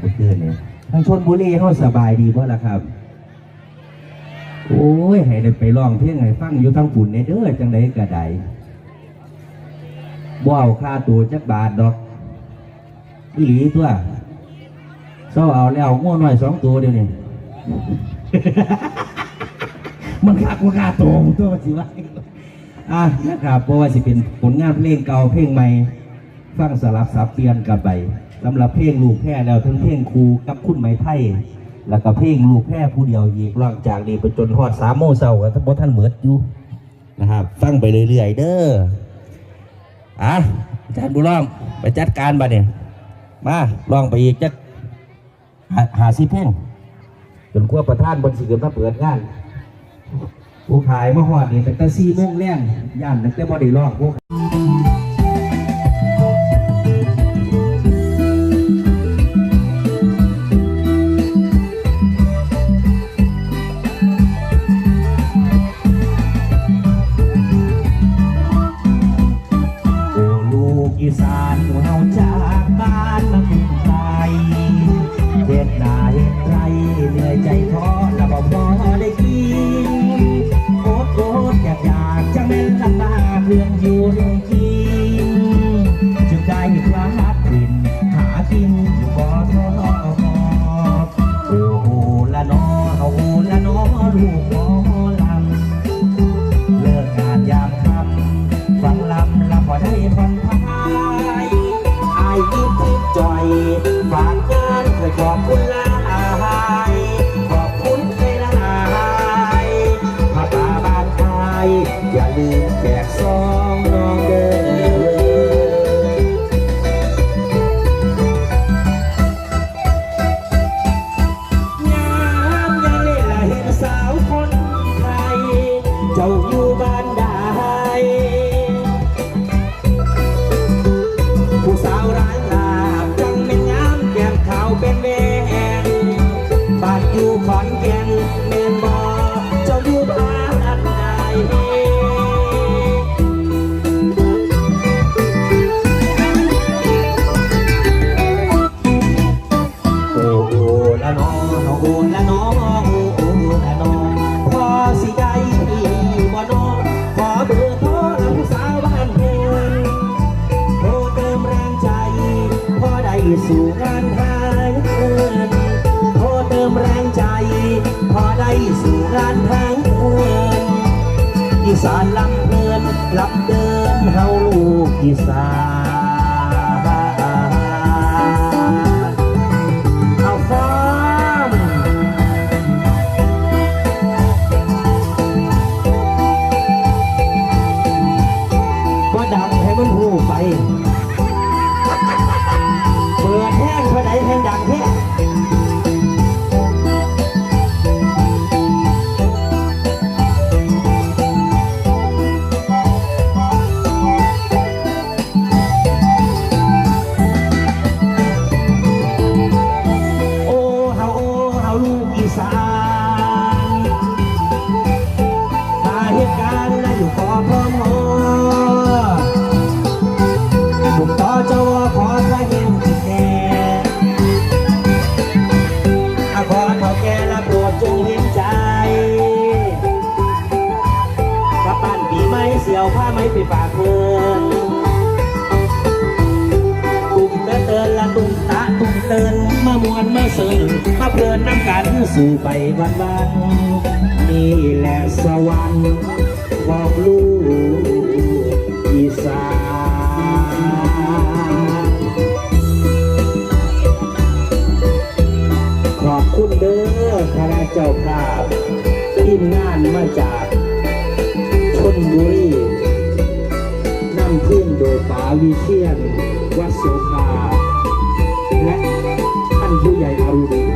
เมื่อคืนเนี่ยทางชนบุรีเขาสบายดีเพราะล่ะครับ โอ้ย ให้ได้ไปร้องเพลงให้ฟังอยู่ทั้งฝุ่นในเด้อจังไดก็ได้บ่เอาค่าตัวจักบาทดอกอีหลีตัวเศร้าเอาแล้วง่วน้อยสองตัวเดียวนี่มันคักว่าค่าตัวของตัวมันสิว่าอะนะครับเพราะว่าสิเป็นผลงานเพลงเก่าเพลงใหม่ ฟังสลับสับเปลี่ยนกันไป สำหรับเพลงลูกแพร่แล้วทั้งเพลงครูกับคุณไม้ไทยแล้วก็เพลงลูกแพร่ผู้เดียวอีกหลังจากนี้ไปจนฮอดสามโมงเช้ากับทั้งหมดท่านเหมือดอยู่นะครับฟังไปเรื่อยๆเด้ออะอาจารย์บุร้องไปจัดการบัดเนี่ยมาลองไปอีกจักหาหาสิเพลงจนกว่าประธานบนสิเกิดมาเปิดงานผู้ขายมาหอดนี่ตั้งแต่สี่โมงแรงย่านตั้งแต่บ่ได้ร้องพ สานลำเดินลำเดินเฮาลูกอีสาน มวนมาเสิร์มาเพลินน้ำกันสู่ไปวันวันนี่แหละสวรรค์บอกลูกอีสานขอบคุณเด้อคณะเจ้าภาพทีมงานมาจากชนบุรีนำขึ้นโดยป๋าวิเชียนวัดโสภาและ ท่าน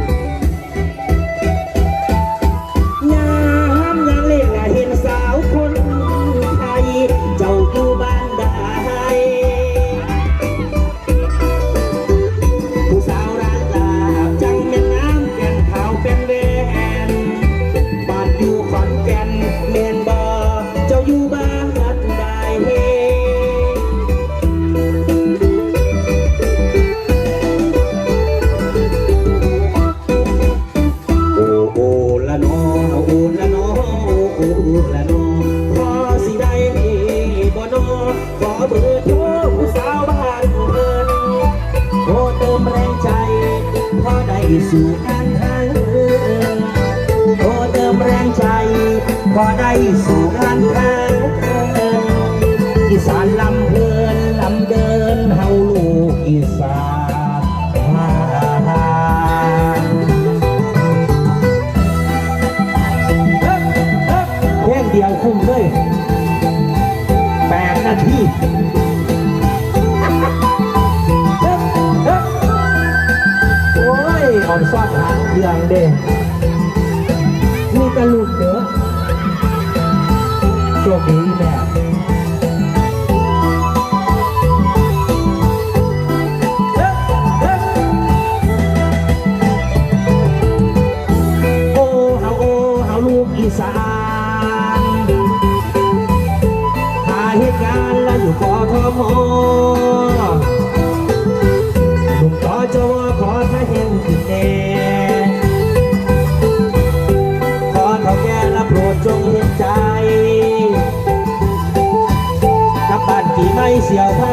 า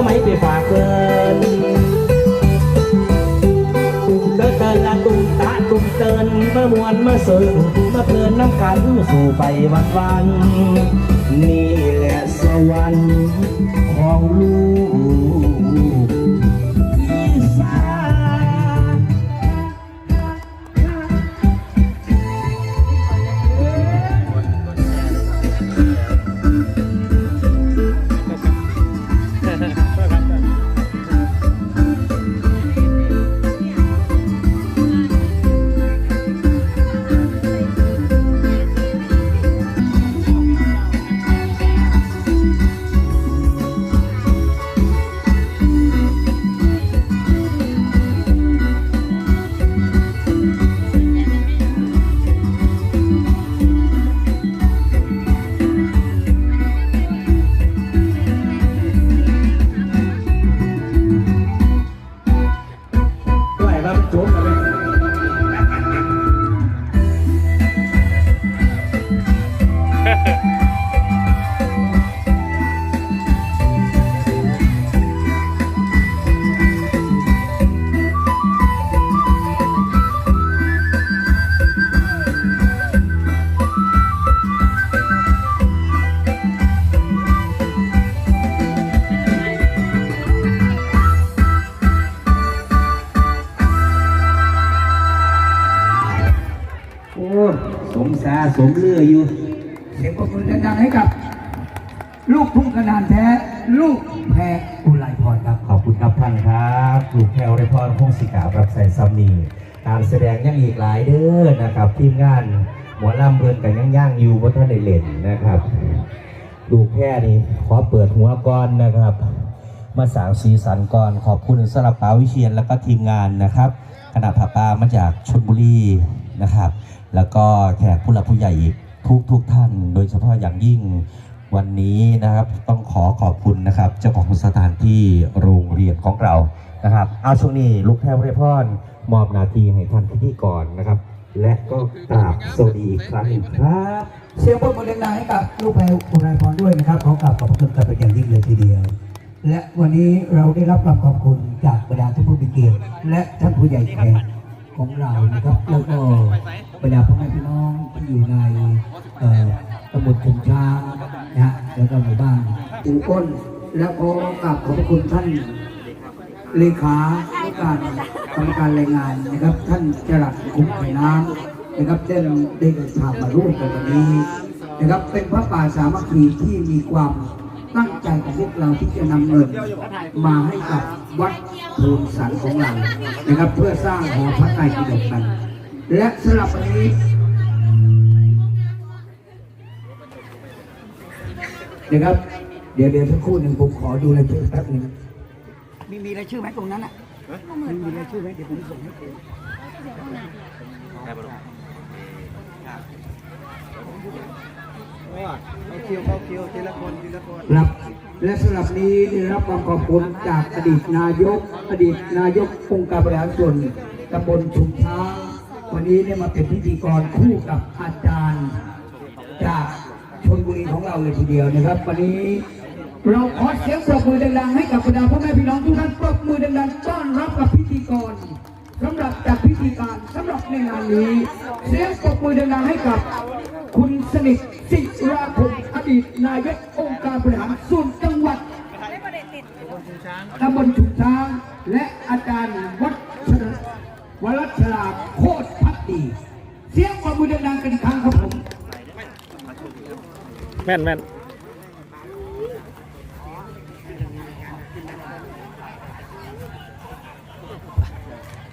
ไม่ไปฝากเกินตุ้มเดินเดินละตุ้มตาตุ้มเตินมามวนมาเสิร์ฟมาเพลินน้ำกันสู่ไปวันวัน นี่แหละสวรรค์ของลูก สมสาสมเลืออยู่เสียงปรบมือดังๆให้กับ ลูกทุ่งขนาดแท้ ลูกแพรอุไรพรครับ ขอบคุณครับท่านครับลูกแพรวไรพรพงศิการับใส่ซัมนีการแสดงยังอีกหลายเด้อนะครับทีมงานหมอลำเบินกันยังย่างอยู่บนท่านในเล่นนะครับลูกแพรนี่ขอเปิดหัวก่อนนะครับมาสางสีสันก่อนขอบคุณสำหรับป๋าวิเชียนแล้วก็ทีมงานนะครับคณะผับปามาจากชลบุรี นะครับ แล้วก็แขกผู้หลักผู้ใหญ่อีกทุกทุกท่าน โดยเฉพาะอย่างยิ่งวันนี้นะครับต้องขอขอบคุณนะครับ เจ้าของสถานที่โรงเรียนของเรานะครับเอาช่วงนี้ลูกแพรวเรพรมอบนาทีให้ท่านพิธีกรนะครับ และก็กราบสวัสดีอีกครั้งหนึ่งครับเสียงปรบมือดังๆให้กับลูกแพรอุไรพรด้วยนะครับขอกราบขอบคุณกันเป็นอย่างยิ่งเลยทีเดียว และวันนี้เราได้รับความขอบคุณจากบรรดาท่านผู้มีเกียรติและท่านผู้ใหญ่แขก ของเรานะครับแล้วก็บรรดาพ่อแม่พี่น้องที่อยู่ในตำบลคุมช้างนะฮะแล้วก็หมู่บ้านอูอ้นแล้วก็กราบขอบพระคุณท่านเลขาการกรรมการรายงานนะครับ ท่านจรัสคุ้มไข่น้ำนะครับได้ได้เดินทางมาร่วมกันวันนี้นะครับเป็นพระป่าสามัคคีที่มีความ ตั้งใจของพวกเราที่จะนำเงินมาให้กับวัดโพนสันของเรานะครับ เพื่อสร้างหอพระไตรปิฎกกัน และสำหรับวันนี้นะครับ เดี๋ยวเดี๋ยวสักครู่หนึ่งผมขอดูรายชื่อแป๊บหนึงมีมีรายชื่อไหมตรงนั้นอะมีมีรายชื่อไหมเดี๋ยวผมส่งให้คุณ ครับและสำหรับนี้ได้รับความขอบคุณจากอดีตนายก อดีตนายกองค์การบริหารส่วนตำบลชุมช้างวันนี้ได้มาเป็นพิธีกรคู่กับอาจารย์ จากชนบุรีของเราเลยทีเดียวนะครับ วันนี้เราขอเสียงปรบมือดังๆให้กับบรรดาพ่อแม่พี่น้องทุกท่านปรบมือดังๆต้อนรับกับพิธีกร สำหรับจากพิธีธีการสำหรับในงานนี้ เสียงปรบมือดังๆให้กับ คุณสนิทสิราคงอดีตนายกองค์การบริหารส่วนจังหวัดตำบลฉุกช้าง และอาจารย์วัชรวรัชราโคตรพักดี เสียงปรบมือดังๆกันครั้งครับผม แม่นแม่น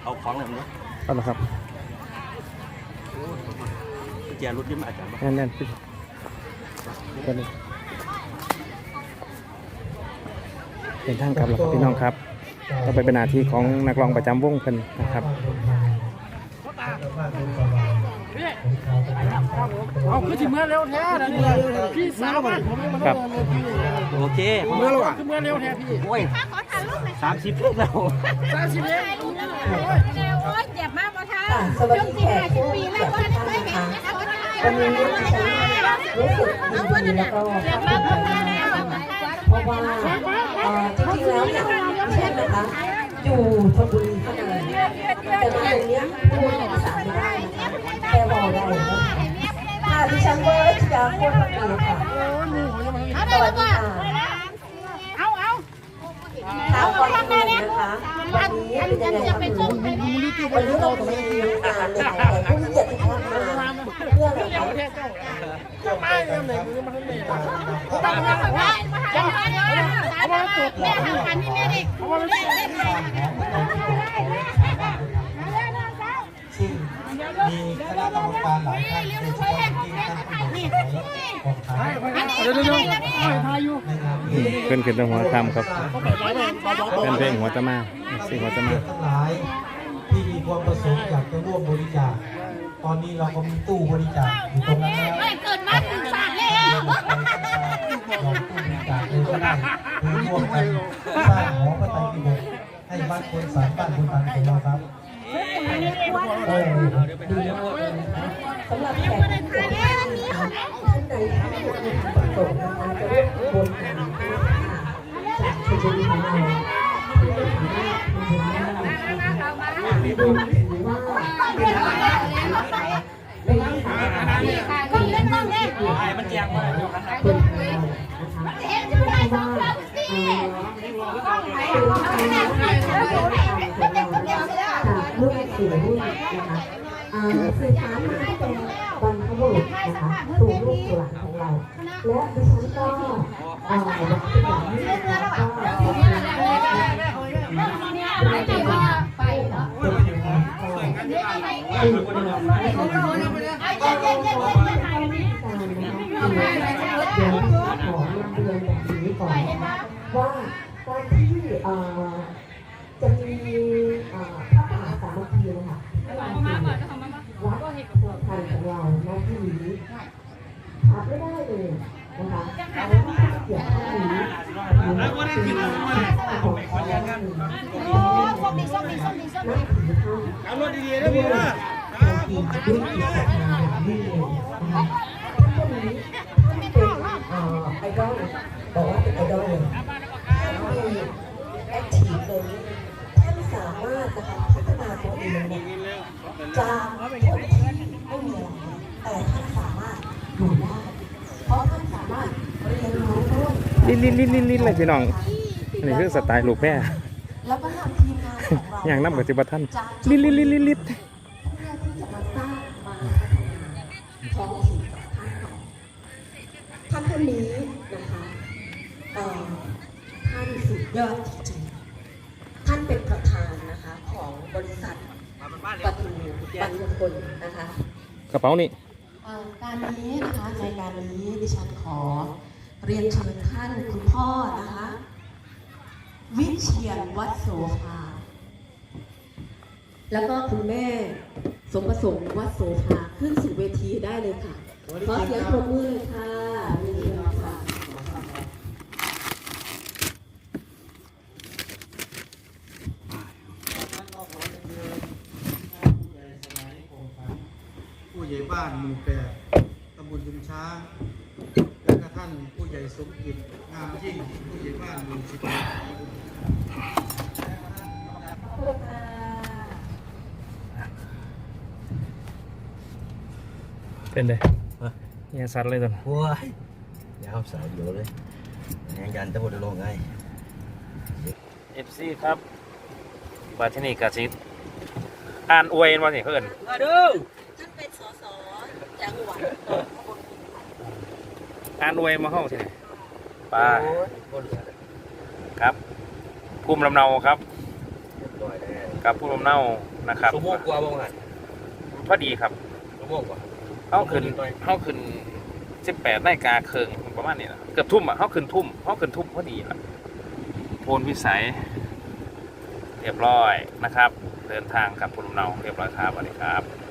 เอาของอะไรมั้ง เอาละครับเจียรถยิ้มอาจารย์แม่นแม่นพี่ตัวนี้เป็นทางกลับแล้วครับพี่น้องครับก็ไปเป็นหน้าที่ของนักร้องประจำวงเพิ่นนะครับเอาคือสิเมื่อเร็วแท้นะนี่พี่สาวบ้านผมยังมาครับเลยพี่โอเคเมื่อแล้วคือเมื่อเร็วแท้พี่โอ้ยสามสิบลูกแล้วสามสิบเอ็ด โอ้ยเจ็บมากปะคะสวัสดีแขกปีแล้วก็ไม่เห็นนะคะวันนี้รู้สึกดีแล้วก็เจ็บมากปะคะเพราะว่าเอ่อจริงๆแล้วเนี่ยเช่นนะคะอยู่ชลบุรีก็เลยแต่ว่าตรงเนี้ยพูดภาษาไม่ได้นะคะแต่บอกได้นะคะค่ะดิฉันก็รัชดาโคตรพักดีค่ะเอาสได้วัแล้สวดี ก็ ค่ะ เอาเอา ถามก่อนอื่นะคะวันนี้อันเป็นอัยังนไงจะคะไปคุณส่งไปแม่วันนี้เรามีงานเลยค่ะผู้มีเกียรติท่านมาเพื่ออะไรคะเจ้าไม้เริ่มเลยคือมันเลยต้องมาทำได้มาทำได้เอามาจบแม่ทำกันนี่แม่เด็กเอามาเล่นเล่นซึ่ง มีคณะกรรมการหลายท่านโดยเฉพาะอย่ท่านผู้ใหญ่ของไทยเดี๋ยวเดี๋ยวเดี๋ยวพายุในงานนี้เพิ่นขึ้นตรงหัวคำครับเป็นเพลงหัวตะมาสิหัวตะมาทั้งหลายที่มีความประสงค์อยากจะร่วมบริจาคตอนนี้เราก็มีตู้บริจาคอยู่ตรงนั้นแล้วไม่เกิดมาถึงศาสตร์แล้วลองตู้บริจาคเลยก็ได้ร่วมกันสร้างหอพระไตรปิฎกให้บ้านคนสารบ้านคนตันของเราครับ เออดีมากเลยนะคะสำหรับแขกผู้เกียรติท่านนะคะท่านใดที่มีความประสงค์นะคะจะร่วมขบวนการนะคะจากชลบุรีของเราที่จะสามารถทำบุญได้นะคะรวมถึงว่าเป็นการเป็นที่สำคัญที่ต้องเล่นต้องเล่นมันแจกมาคนไทยนะคะเห็นจะได้องคนสิเอ่อเป็นการทำงานของเราจากรุ่นสู่รุ่ นะคะอ่าสื่อสารมาตั้งแต่บรรพบุรุษนะคะสู่ลูกสู่หลานของเรา และดิฉันก็เอ่ออยากจะบอกนี้นะคะก็ขอเป็นว่าไปเนาะเป็นการสื่อสารให้กับเราการนะคะเดี๋ยวขอเรียนแบบนี้ก่อนว่าการที่ ส้มดีส้มดีส้มดีส้มดีบถือท่าอารถดีๆนะพี่นะด้วยด้วยจิตศรัทธาอย่างยิ่งเลยนะคะท่านคนนี้ท่านเป็นเอ่อไอดอลบอกว่าเป็นไอดอลเลยท่านมีแอคทีฟเลยท่านสามารถนะคะพัฒนาตัวเองเนี่ยจากคนที่ไม่มีอะไรแต่ท่านสามารถอยู่ได้เพราะ ลิ้นลิ้นลิ้นลิ้นลิ้นเลยพี่น้องอันนี้คือสไตล์ลูกแพร่แล้วก็นำทีมงานของเราอย่างน้ำกับจิบท่านลิ้นลิ้นลิ้นลิ้นลิ้นที่จะมาสร้างมาพัฒนาท้องถิ่นท่านท่านนี้นะคะเอ่อท่านสุดยอดจริงท่านเป็นประธานนะคะของบริษัทปทุมบางคนนะคะกระเป๋านี่การนี้นะคะในการนี้ดิฉันขอ เรียนเชิญท่านคุณพ่อนะคะ วิเชียนวัดโสภา แล้วก็คุณแม่สมประสงค์วัดโสภาขึ้นสู่เวทีได้เลยค่ะ ขอเสียงปรบมือเลยค่ะเรียนค่ะ ผู้ใหญ่บ้านหมู่แปดตำบลชุมช้าง ท่านผู้ใหญ่สมกิจงามยิ่งผู้ใหญ่บ้านมู่สิบเป็นเลยเนี่ยสัตว์เลยตอนว้ายยาวสายอยู่เลยงานยันตะบดโลงไงเอฟซีครับมาที่นี่กาซิดอ่านอวยมาสิเพื่อนมาดูฉันเป็นสอสอจังหวัด อ่านอวยมาห้องที่ไหนปลาโอ้ยบ่เหลือเลยครับภูมิลำเนาครับ เรียบร้อยแล้วกับภูมิลำเนานะครับชั่วโมงกว่าบ้างหันพอดีครับชั่วโมงกว่า เข้าขึ้นเข้าขึ้นสิบแปดนาฬิกาเคิงประมาณนี้นะเกือบทุ่มอะเข้าขึ้นทุ่มเข้าขึ้นทุ่มพอดีละโพนพิสัย เรียบร้อยนะครับ เดินทางกับภูมิลำเนาเรียบร้อยครับสวัสดีครับ